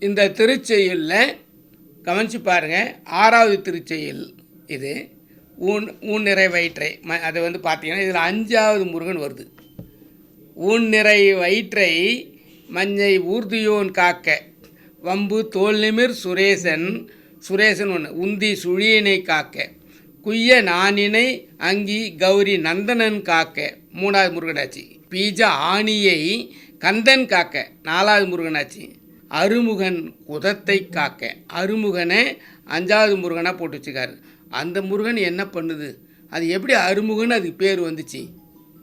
இந்த திருச்செயலில் கவனிச்சு பாருங்கள் ஆறாவது திருச்செயல் இது. ஊன் ஊன் நிறை வயிற்றை ம அதை வந்து பார்த்தீங்கன்னா இதில் அஞ்சாவது முருகன் வருது. ஊன் நிறை வயிற்றை மஞ்சை ஊர்தியோன் காக்க. வம்பு தோல் நிமிர் சுரேசன் சுரேசன் ஒன்று உந்தி சுழியினை காக்க. குய்ய நானினை அங்கி கௌரி நந்தனன் காக்க. மூணாவது முருகனாச்சு. பீஜ ஆணியை கந்தன் காக்க. நாலாவது முருகனாச்சு. அருமுகன் குதத்தை காக்க. அருமுகனை அஞ்சாவது முருகனாக போட்டு வச்சுக்காரு அந்த முருகன் என்ன பண்ணுது? அது எப்படி அருமுகன் அதுக்கு பேர் வந்துச்சு?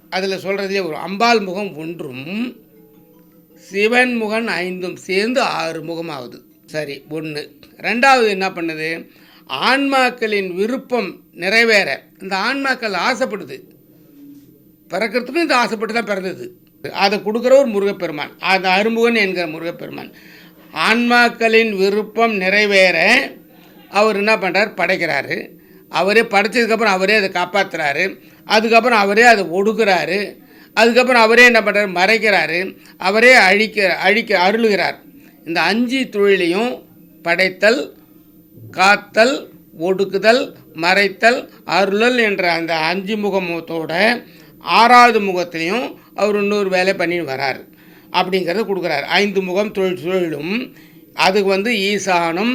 அதில் சொல்கிறதுலே ஒரு அம்பாள் முகம் ஒன்றும் சிவன் முகன் ஐந்தும் சேர்ந்து ஆறு முகமாகுது சரி ஒன்று ரெண்டாவது என்ன பண்ணுது? ஆன்மாக்களின் விருப்பம் நிறைவேற. இந்த ஆன்மாக்கள் ஆசைப்படுது. பிறக்கிறதுக்கும் இந்த ஆசைப்பட்டு தான் பிறந்தது. அதை கொடுக்குற ஒரு முருகப்பெருமான். அந்த அருமுகன் என்கிற முருகப்பெருமான். ஆன்மாக்களின் விருப்பம் நிறைவேற அவர் என்ன பண்ணுறார் படைக்கிறாரு. அவரே படைச்சதுக்கப்புறம் அவரே அதை காப்பாற்றுறாரு அதுக்கப்புறம் அவரே அதை ஒடுக்குறாரு. அதுக்கப்புறம் அவரே என்ன பண்ணுறாரு மறைக்கிறாரு. அவரே அழிக்க அழிக்க அருளுகிறார். இந்த அஞ்சு தொழிலையும் படைத்தல் காத்தல் ஒடுக்குதல் மறைத்தல் அருளல் என்ற அந்த அஞ்சு முகமுகத்தோட ஆறாவது முகத்திலையும் அவர் இன்னொரு வேலை பண்ணிட்டு வரார். அப்படிங்கிறத கொடுக்குறாரு. ஐந்து முகம் தொழில் தொழிலும் அதுக்கு வந்து ஈசானம்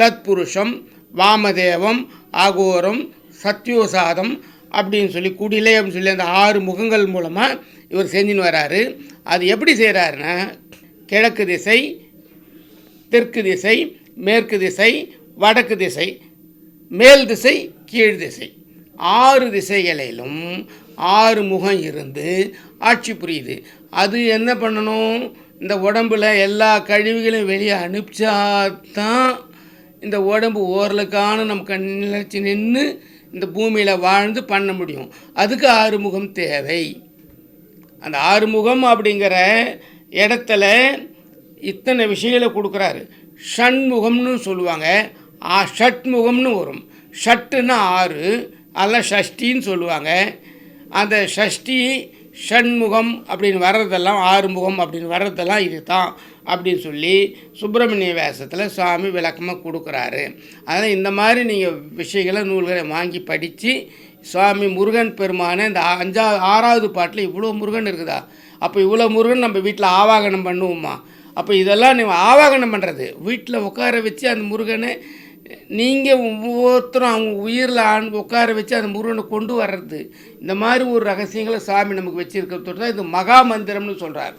தத்புருஷம் வாமதேவம் அகோரம் சத்யோசாதம் அப்படின்னு சொல்லி குடிலை அப்படின்னு சொல்லி அந்த ஆறு முகங்கள் மூலமாக இவர் செஞ்சுன்னு வராரு. அது எப்படி செய்கிறாருன்னா கிழக்கு திசை தெற்கு திசை மேற்கு திசை வடக்கு திசை மேல் திசை கீழ் திசை. ஆறு திசைகளிலும் ஆறு முகம் இருந்து ஆட்சி புரியுது. அது என்ன பண்ணணும்? இந்த உடம்புல எல்லா கழிவுகளையும் வெளியே அனுப்பிச்சாதான் இந்த உடம்பு ஓரலுக்கான நம்ம கண்ணிலச்சு நின்று இந்த பூமியில் வாழ்ந்து பண்ண முடியும். அதுக்கு ஆறுமுகம் தேவை. அந்த ஆறுமுகம் அப்படிங்கிற இடத்துல இத்தனை விஷயங்களை கொடுக்குறாரு. ஷண்முகம்னு சொல்லுவாங்க. ஆ ஷட்முகம்னு வரும். ஷட்டுன்னா ஆறு அதெல்லாம் ஷஷ்டின்னு சொல்லுவாங்க. அந்த ஷஷ்டி ஷண்முகம் அப்படின்னு வர்றதெல்லாம் ஆறுமுகம் அப்படின்னு வர்றதெல்லாம் இது தான் அப்படின்னு சொல்லி சுப்பிரமணிய வேஷத்தில் சுவாமி விளக்கமாக கொடுக்குறாரு. அதனால் இந்த மாதிரி நீங்கள் விஷயங்களை நூல்களை வாங்கி படித்து சுவாமி முருகன் பெருமானை இந்த அஞ்சா ஆறாவது பாட்டில் இவ்வளோ முருகன் இருக்குதா? அப்போ இவ்வளோ முருகன் நம்ம வீட்டில் ஆவாகனம் பண்ணுவோமா? அப்போ இதெல்லாம் நீங்கள் ஆவாகனம் பண்ணுறது வீட்டில் உட்கார வச்சு அந்த முருகனை நீங்கள் ஒவ்வொருத்தரும் அவங்க உயிரில் ஆண் உட்கார வச்சு அந்த முருகனை கொண்டு வர்றது. இந்த மாதிரி ஒரு ரகசியங்களை சாமி நமக்கு வச்சுருக்கிறது தான் இது மகா மந்திரம்னு சொல்கிறார்